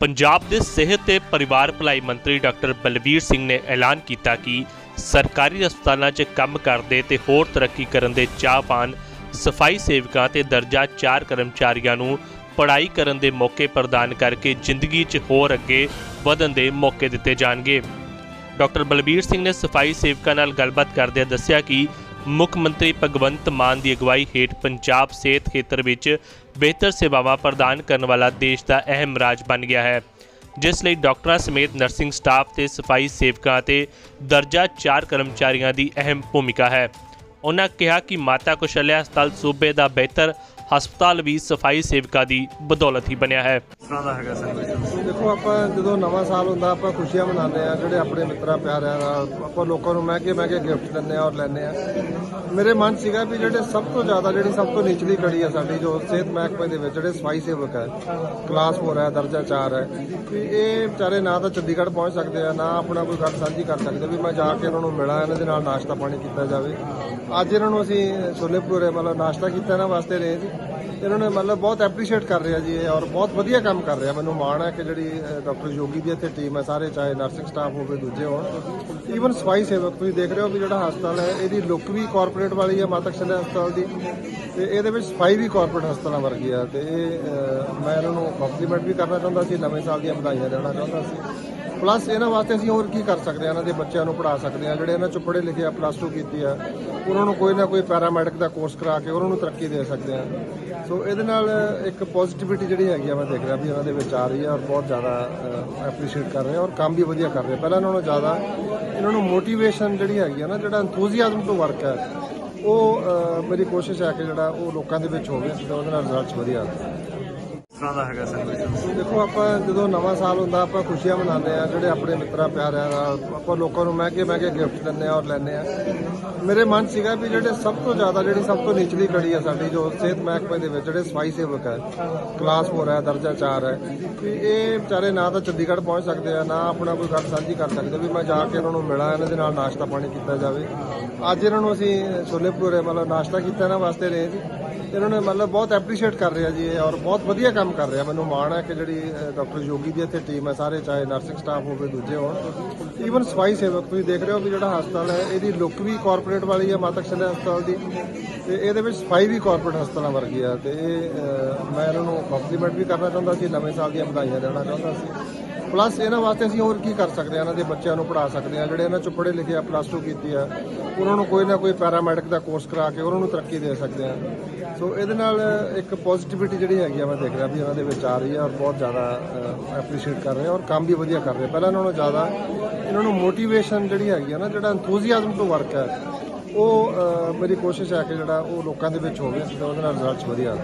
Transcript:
ਪੰਜਾਬ ਦੇ ਸਿਹਤ ਤੇ ਪਰਿਵਾਰ ਭਲਾਈ ਮੰਤਰੀ ਡਾਕਟਰ ਬਲਵੀਰ ਸਿੰਘ ਨੇ ਐਲਾਨ ਕੀਤਾ ਕਿ ਸਰਕਾਰੀ ਹਸਪਤਾਲਾਂ 'ਚ ਕੰਮ ਕਰਦੇ ਤੇ ਹੋਰ ਤਰੱਕੀ ਕਰਨ ਦੇ ਚਾਹਵਾਨ ਸਫ਼ਾਈ ਸੇਵਕਾਂ ਤੇ ਦਰਜਾ 4 ਕਰਮਚਾਰੀਆਂ ਨੂੰ ਪੜ੍ਹਾਈ ਕਰਨ ਦੇ ਮੌਕੇ ਪ੍ਰਦਾਨ ਕਰਕੇ ਜ਼ਿੰਦਗੀ 'ਚ ਹੋਰ ਅੱਗੇ ਵਧਣ ਦੇ ਮੌਕੇ ਦਿੱਤੇ ਜਾਣਗੇ। ਡਾਕਟਰ ਬਲਬੀਰ ਸਿੰਘ ਨੇ ਸਫ਼ਾਈ ਸੇਵਕਾਂ ਨਾਲ ਗੱਲਬਾਤ ਕਰਦਿਆਂ ਦੱਸਿਆ ਕਿ ਮੁੱਖ ਮੰਤਰੀ ਭਗਵੰਤ ਮਾਨ ਦੀ ਅਗਵਾਈ ਹੇਠ ਪੰਜਾਬ ਸਿਹਤ ਖੇਤਰ ਵਿੱਚ ਬਿਹਤਰ ਸੇਵਾਵਾਂ ਪ੍ਰਦਾਨ ਕਰਨ ਵਾਲਾ ਦੇਸ਼ ਦਾ ਅਹਿਮ ਰਾਜ ਬਣ ਗਿਆ ਹੈ, ਜਿਸ ਲਈ ਡਾਕਟਰਾਂ ਸਮੇਤ ਨਰਸਿੰਗ ਸਟਾਫ ਤੇ ਸਫ਼ਾਈ ਸੇਵਕਾਂ ਤੇ ਦਰਜਾ 4 ਕਰਮਚਾਰੀਆਂ ਦੀ ਅਹਿਮ ਭੂਮਿਕਾ ਹੈ। ਉਹਨਾਂ ਕਿਹਾ ਕਿ ਮਾਤਾ ਕੁਸ਼ਲਿਆ ਹਸਪਤਾਲ ਸੂਬੇ ਦਾ ਬਿਹਤਰ ਹਸਪਤਾਲ ਵੀ ਸਫ਼ਾਈ ਸੇਵਕਾਂ ਦੀ ਬਦੌਲਤ ਹੀ ਬਣਿਆ ਹੈ। ਦੇਖੋ, ਆਪਾਂ ਜਦੋਂ ਨਵਾਂ ਸਾਲ ਹੁੰਦਾ, ਆਪਾਂ ਖੁਸ਼ੀਆਂ ਮਨਾਉਂਦੇ ਆ ਜਿਹੜੇ ਆਪਣੇ ਮਿੱਤਰਾਂ, ਪਿਆਰਿਆਂ ਨਾਲ। ਆਪਾਂ ਲੋਕਾਂ ਨੂੰ ਮਹਿੰਗੇ ਮਹਿੰਗੇ ਗਿਫਟ ਦਿੰਦੇ ਆ ਔਰ ਲੈਂਦੇ ਆ ਮੇਰੇ ਮਨ ਸੀਗਾ ਵੀ ਜਿਹੜੇ ਸਭ ਤੋਂ ਜ਼ਿਆਦਾ, ਜਿਹੜੀ ਸਭ ਤੋਂ ਨਿਚਲੀ ਕੜੀ ਆ ਸਾਡੀ, ਜੋ ਸਿਹਤ ਮਹਿਕਮੇ ਦੇ ਵਿੱਚ, ਜਿਹੜੇ ਸਫ਼ਾਈ ਸੇਵਕ ਹੈ ਕਲਾਸ 4 ਹੈ, ਦਰਜਾ 4 ਹੈ, ਵੀ ਇਹ ਵਿਚਾਰੇ ਨਾ ਤਾਂ ਚੰਡੀਗੜ੍ਹ ਪਹੁੰਚ ਸਕਦੇ ਆ, ਨਾ ਆਪਣਾ ਕੋਈ ਗੱਲ ਸਾਂਝੀ ਕਰ ਸਕਦੇ ਵੀ ਮੈਂ ਜਾ ਕੇ ਇਹਨਾਂ ਨੂੰ ਮਿਲਾਂ, ਇਹਨਾਂ ਦੇ ਨਾਲ ਨਾਸ਼ਤਾ ਪਾਣੀ ਕੀਤਾ ਜਾਵੇ। ਅੱਜ ਇਹਨਾਂ ਨੂੰ ਅਸੀਂ ਛੋਲੇ ਭਟੂਰੇ ਮਤਲਬ ਨਾਸ਼ਤਾ ਕੀਤਾ ਇਹਨਾਂ ਵਾਸਤੇ ਰਹੇ ਜੀ ਇਹਨਾਂ ਨੇ ਮਤਲਬ ਬਹੁਤ ਐਪਰੀਸ਼ੀਏਟ ਕਰ ਰਿਹਾ ਜੀ, ਇਹ ਔਰ ਬਹੁਤ ਵਧੀਆ ਕੰਮ ਕਰ ਰਿਹਾ। ਮੈਨੂੰ ਮਾਣ ਹੈ ਕਿ ਜਿਹੜੀ ਡਾਕਟਰ ਯੋਗੀ ਦੀ ਇੱਥੇ ਟੀਮ ਹੈ, ਸਾਰੇ, ਚਾਹੇ ਨਰਸਿੰਗ ਸਟਾਫ ਹੋਵੇ, ਦੂਜੇ ਹੋਣ। ਈਵਨ ਸਫ਼ਾਈ ਸੇਵਕ, ਤੁਸੀਂ ਦੇਖ ਰਹੇ ਹੋ ਵੀ ਜਿਹੜਾ ਹਸਪਤਾਲ ਹੈ, ਇਹਦੀ ਲੁੱਕ ਵੀ ਕਾਰਪੋਰੇਟ ਵਾਲੀ ਹੈ, ਮਾਤਾ ਕਸ਼ਲਿਆ ਹਸਪਤਾਲ ਦੀ। ਤੇ ਇਹਦੇ ਵਿੱਚ ਸਫ਼ਾਈ ਵੀ ਕਾਰਪੋਰੇਟ ਹਸਪਤਾਲਾਂ ਵਰਗੀ ਆ। ਤੇ ਇਹ ਮੈਂ ਇਹਨਾਂ ਨੂੰ ਕੰਪਲੀਮੈਂਟ ਵੀ ਕਰਨਾ ਚਾਹੁੰਦਾ ਸੀ, ਨਵੇਂ ਸਾਲ ਦੀਆਂ ਵਧਾਈਆਂ ਦੇਣਾ ਚਾਹੁੰਦਾ ਸੀ। ਪਲੱਸ ਇਹਨਾਂ ਵਾਸਤੇ ਅਸੀਂ ਹੋਰ ਕੀ ਕਰ ਸਕਦੇ ਹਾਂ ਇਹਨਾਂ ਦੇ ਬੱਚਿਆਂ ਨੂੰ ਪੜ੍ਹਾ ਸਕਦੇ ਹਾਂ ਜਿਹੜੇ ਇਹਨਾਂ ਚ ਪੜ੍ਹੇ ਲਿਖੇ ਆ ਪਲੱਸ 2 ਕੀਤੀ ਆ, ਉਹਨਾਂ ਨੂੰ ਕੋਈ ਨਾ ਕੋਈ ਪੈਰਾਮੈਡਿਕ ਦਾ ਕੋਰਸ ਕਰਾ ਕੇ ਉਹਨਾਂ ਨੂੰ ਤਰੱਕੀ ਦੇ ਸਕਦੇ ਹਾਂ ਸੋ ਇਹਦੇ ਨਾਲ ਇੱਕ ਪੋਜ਼ਿਟਿਵਿਟੀ ਜਿਹੜੀ ਹੈਗੀ ਆ, ਮੈਂ ਦੇਖ ਰਿਹਾ ਵੀ ਇਹਨਾਂ ਦੇ ਵਿੱਚ ਆ ਰਹੀ ਹੈ ਔਰ ਬਹੁਤ ਜ਼ਿਆਦਾ ਐਪਰੀਸ਼ੀਏਟ ਕਰ ਰਹੇ ਆ ਔਰ ਕੰਮ ਵੀ ਵਧੀਆ ਕਰ ਰਹੇ ਆ। ਪਹਿਲਾਂ ਨੂੰ ਜ਼ਿਆਦਾ ਇਹਨਾਂ ਨੂੰ ਮੋਟੀਵੇਸ਼ਨ ਜਿਹੜੀ ਹੈਗੀ ਆ ਨਾ, ਜਿਹੜਾ ਐਨਥੂਸੀਆਜ਼ਮ ਤੋਂ ਵਰਕ ਹੈ ਉਹ ਮੇਰੀ ਕੋਸ਼ਿਸ਼ ਹੈ ਕਿ ਜਿਹੜਾ ਉਹ ਲੋਕਾਂ ਦੇ ਵਿੱਚ ਹੋਵੇ ਤੇ ਉਹਦੇ ਨਾਲ ਰਿਜ਼ਲਟਸ ਵਧੀਆ ਆਉਣ ਦੇਖੋ, ਆਪਾਂ ਜਦੋਂ ਨਵਾਂ ਸਾਲ ਹੁੰਦਾ, ਆਪਾਂ ਖੁਸ਼ੀਆਂ ਮਨਾਉਂਦੇ ਆ ਜਿਹੜੇ ਆਪਣੇ ਮਿੱਤਰਾਂ, ਪਿਆਰਿਆਂ ਨਾਲ ਆਪਾਂ ਲੋਕਾਂ ਨੂੰ ਮਹਿੰਗੇ ਮਹਿੰਗੇ ਗਿਫਟ ਦਿੰਦੇ ਆ ਔਰ ਲੈਂਦੇ ਆ ਮੇਰੇ ਮਨ ਸੀਗਾ ਵੀ ਜਿਹੜੇ ਸਭ ਤੋਂ ਜ਼ਿਆਦਾ, ਜਿਹੜੀ ਸਭ ਤੋਂ ਨਿਚਲੀ ਕੜੀ ਆ ਸਾਡੀ, ਜੋ ਸਿਹਤ ਮਹਿਕਮੇ ਦੇ ਵਿੱਚ, ਜਿਹੜੇ ਸਫ਼ਾਈ ਸੇਵਕ ਹੈ ਕਲਾਸ 4 ਹੈ, ਦਰਜਾ 4 ਹੈ, ਵੀ ਇਹ ਵਿਚਾਰੇ ਨਾ ਤਾਂ ਚੰਡੀਗੜ੍ਹ ਪਹੁੰਚ ਸਕਦੇ ਆ, ਨਾ ਆਪਣਾ ਕੋਈ ਗੱਲ ਸਾਂਝੀ ਕਰ ਸਕਦੇ ਵੀ ਮੈਂ ਜਾ ਕੇ ਇਹਨਾਂ ਨੂੰ ਮਿਲਾਂ, ਇਹਨਾਂ ਦੇ ਨਾਲ ਨਾਸ਼ਤਾ ਪਾਣੀ ਕੀਤਾ ਜਾਵੇ। ਅੱਜ ਇਹਨਾਂ ਨੂੰ ਅਸੀਂ ਛੋਲੇ ਭਟੂਰੇ, ਮਤਲਬ ਨਾਸ਼ਤਾ ਕੀਤਾ ਇਹਨਾਂ ਵਾਸਤੇ ਰਹੇ ਜੀ ਇਹਨਾਂ ਨੇ ਮਤਲਬ ਬਹੁਤ ਐਪਰੀਸ਼ੀਏਟ ਕਰ ਰਿਹਾ ਜੀ ਇਹ ਔਰ ਬਹੁਤ ਵਧੀਆ ਕੰਮ ਕਰ ਰਿਹਾ। ਮੈਨੂੰ ਮਾਣ ਹੈ ਕਿ ਜਿਹੜੀ ਡਾਕਟਰ ਯੋਗੀ ਦੀ ਇੱਥੇ ਟੀਮ ਹੈ, ਸਾਰੇ, ਚਾਹੇ ਨਰਸਿੰਗ ਸਟਾਫ ਹੋਵੇ, ਦੂਜੇ ਹੋਣ। ਈਵਨ ਸਫ਼ਾਈ ਸੇਵਕ, ਤੁਸੀਂ ਦੇਖ ਰਹੇ ਹੋ ਵੀ ਜਿਹੜਾ ਹਸਪਤਾਲ ਹੈ, ਇਹਦੀ ਲੁੱਕ ਵੀ ਕਾਰਪੋਰੇਟ ਵਾਲੀ ਹੈ, ਮਾਤਾ ਕਸ਼ਲਿਆ ਹਸਪਤਾਲ ਦੀ। ਤੇ ਇਹਦੇ ਵਿੱਚ ਸਫ਼ਾਈ ਵੀ ਕਾਰਪੋਰੇਟ ਹਸਪਤਾਲਾਂ ਵਰਗੀ ਆ ਤੇ ਇਹ ਮੈਂ ਇਹਨਾਂ ਨੂੰ ਕੰਪਲੀਮੈਂਟ ਵੀ ਕਰਨਾ ਚਾਹੁੰਦਾ ਸੀ, ਨਵੇਂ ਸਾਲ ਦੀਆਂ ਵਧਾਈਆਂ ਦੇਣਾ ਚਾਹੁੰਦਾ ਸੀ। ਪਲੱਸ ਇਹਨਾਂ ਵਾਸਤੇ ਅਸੀਂ ਹੋਰ ਕੀ ਕਰ ਸਕਦੇ ਹਾਂ? ਇਹਨਾਂ ਦੇ ਬੱਚਿਆਂ ਨੂੰ ਪੜ੍ਹਾ ਸਕਦੇ ਹਾਂ। ਜਿਹੜੇ ਇਹਨਾਂ ਚ ਪੜ੍ਹੇ ਲਿਖੇ ਆ ਪਲੱਸ 2 ਕੀਤੀ ਆ। ਉਹਨਾਂ ਨੂੰ ਕੋਈ ਨਾ ਕੋਈ ਪੈਰਾਮੈਡਿਕ ਦਾ ਕੋਰਸ ਕਰਾ ਕੇ ਉਹਨਾਂ ਨੂੰ ਤਰੱਕੀ ਦੇ ਸਕਦੇ ਹਾਂ। ਸੋ ਇਹਦੇ ਨਾਲ ਇੱਕ ਪੋਜ਼ਿਟਿਵਿਟੀ ਜਿਹੜੀ ਹੈਗੀ ਆ, ਮੈਂ ਦੇਖ ਰਿਹਾ ਵੀ ਉਹਨਾਂ ਦੇ ਵਿੱਚ ਆ ਰਹੀ ਹੈ ਔਰ ਬਹੁਤ ਜ਼ਿਆਦਾ ਐਪਰੀਸ਼ੀਏਟ ਕਰ ਰਹੇ ਆ ਔਰ ਕੰਮ ਵੀ ਵਧੀਆ ਕਰ ਰਹੇ ਪਹਿਲਾਂ ਉਹਨਾਂ ਨੂੰ ਜ਼ਿਆਦਾ ਇਹਨਾਂ ਨੂੰ ਮੋਟੀਵੇਸ਼ਨ ਜਿਹੜੀ ਹੈਗੀ ਆ ਨਾ, ਜਿਹੜਾ ਐਨਥੂਸੀਆਜ਼ਮ ਤੋਂ ਵਰਕ ਹੈ ਉਹ ਮੇਰੀ ਕੋਸ਼ਿਸ਼ ਹੈ ਕਿ ਜਿਹੜਾ ਉਹ ਲੋਕਾਂ ਦੇ ਵਿੱਚ ਹੋਵੇ ਤੇ ਉਹਦੇ ਨਾਲ ਰਿਜ਼ਲਟਸ ਵਧੀਆ ਆਉਣ